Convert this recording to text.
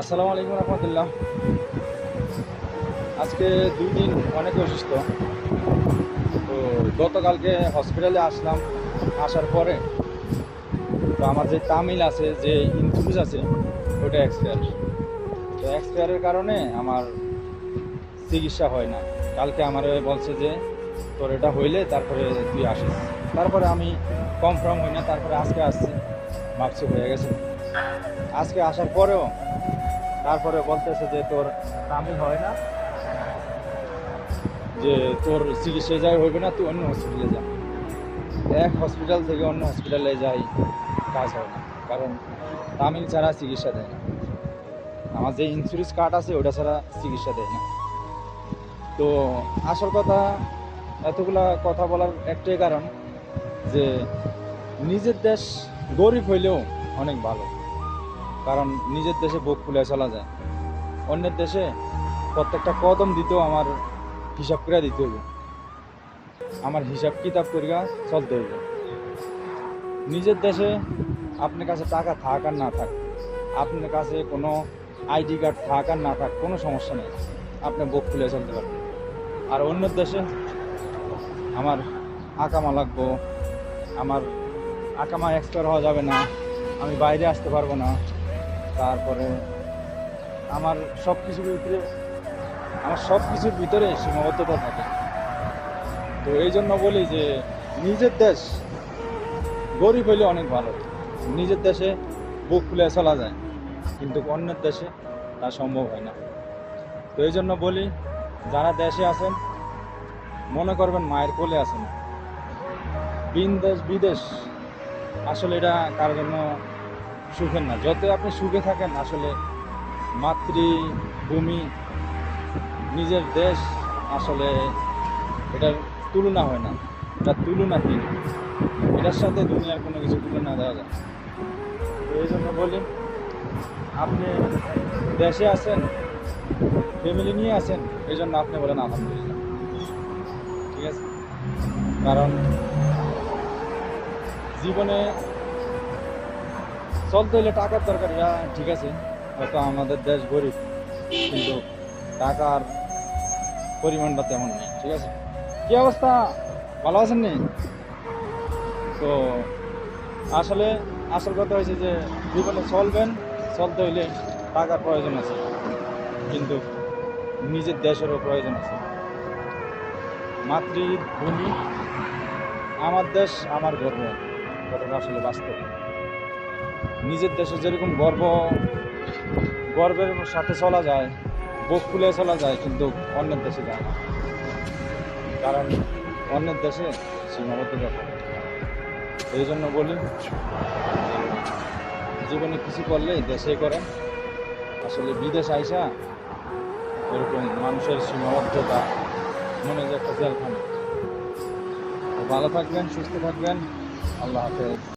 আসসালামু আলাইকুম রহমতুল্লাহ। আজকে দুই দিন অনেক অসুস্থ। তো গতকালকে হসপিটালে আসলাম। আসার পরে তো আমার যে তামিল আছে, যে ইনফিউজ আছে, ওটা এক্সপায়ার তো এক্সপায়ারের কারণে আমার চিকিৎসা হয় না। কালকে আমার বলছে যে, তোর এটা হইলে তারপরে তুই আসিস। তারপরে আমি কনফার্ম হই না, তারপরে আজকে আসছি। ভাবছি হয়ে গেছে। আজকে আসার পরেও তারপরে বলতেছে যে তোর তামিল হয় না। যে তোর চিকিৎসা যাই হইবে না, তুই অন্য হসপিটালে যা। এক হসপিটাল থেকে অন্য হসপিটালে যাই, কাজ হয় না। কারণ তামিল ছাড়া চিকিৎসা দেয় না। আমার যে ইন্স্যুরেন্স কার্ড আছে, ওটা ছাড়া চিকিৎসা দেয় না। তো আসল কথা, এতগুলা কথা বলার একটাই কারণ যে নিজের দেশ গরিব হইলেও অনেক ভালো। কারণ নিজের দেশে বুক খুলে চলা যায়। অন্যের দেশে প্রত্যেকটা কদম দিতেও আমার হিসাব করে দিতে হইবে। আমার হিসাব কিতাব করিয়া চলতে হইবে। নিজের দেশে আপনার কাছে টাকা থাক আর না থাক, আপনার কাছে কোনো আইডি কার্ড থাক আর না থাক, কোনো সমস্যা নেই। আপনি বুক খুলে চলতে পারবেন। আর অন্য দেশে আমার আকামা লাগবো, আমার আকামা এক্সপায়ার হওয়া যাবে না, আমি বাইরে আসতে পারব না। তারপরে আমার সব কিছুর ভিতরে, আমার সব কিছুর ভিতরে সীমাবদ্ধতা থাকে। তো এই জন্য বলি যে, নিজের দেশ গরিব হইলে অনেক ভালো। নিজের দেশে বুক খুলে চলা যায়, কিন্তু অন্যের দেশে তা সম্ভব হয় না। তো এই জন্য বলি, যারা দেশে আছেন, মনে করবেন মায়ের কোলে আছেন। বিন দেশ, বিদেশ, আসলে এটা কারোর জন্য সুখের না যত আপনি সুখে থাকেন, আসলে মাতৃভূমি নিজের দেশ, আসলে এটার তুলনা হয় না। এটা তুলনাহীন। এটার সাথে দুনিয়ার কোনো কিছু তুলনা দেওয়া যায় তো এই জন্য বলি, আপনি দেশে আছেন ফ্যামিলি নিয়ে আছেন, এই জন্য আপনি বলেন আলহামদুলিল্লাহ। ঠিক আছে? কারণ জীবনে চলতে হলে টাকার দরকার এটা ঠিক আছে। হয়তো আমাদের দেশ গরিব, কিন্তু টাকার পরিমাণটা তেমন নেই, ঠিক আছে? কি অবস্থা? ভালো আছেন নি? তো আসলে আসল কথা হয়েছে যে, জীবনে চলবেন, চলতে হইলে টাকার প্রয়োজন আছে, কিন্তু নিজের দেশেরও প্রয়োজন আছে। মাতৃভূমি, আমার দেশ, আমার গর্ব কথাটা আসলে বাস্তব। নিজের দেশে যেরকম গর্ব, গর্বের সাথে চলা যায়, বুক খুলে চলা যায়, কিন্তু অন্যের দেশে যায় না। কারণ অন্যের দেশে সীমাবদ্ধতা থাকে এই জন্য বলি, জীবনে কিছু করলেই দেশে করেন আসলে বিদেশ আইসা এরকম মানুষের সীমাবদ্ধতা মনে যে একটা জেলখানা। ভালো থাকবেন, সুস্থ থাকবেন। আল্লাহ হাফেজ।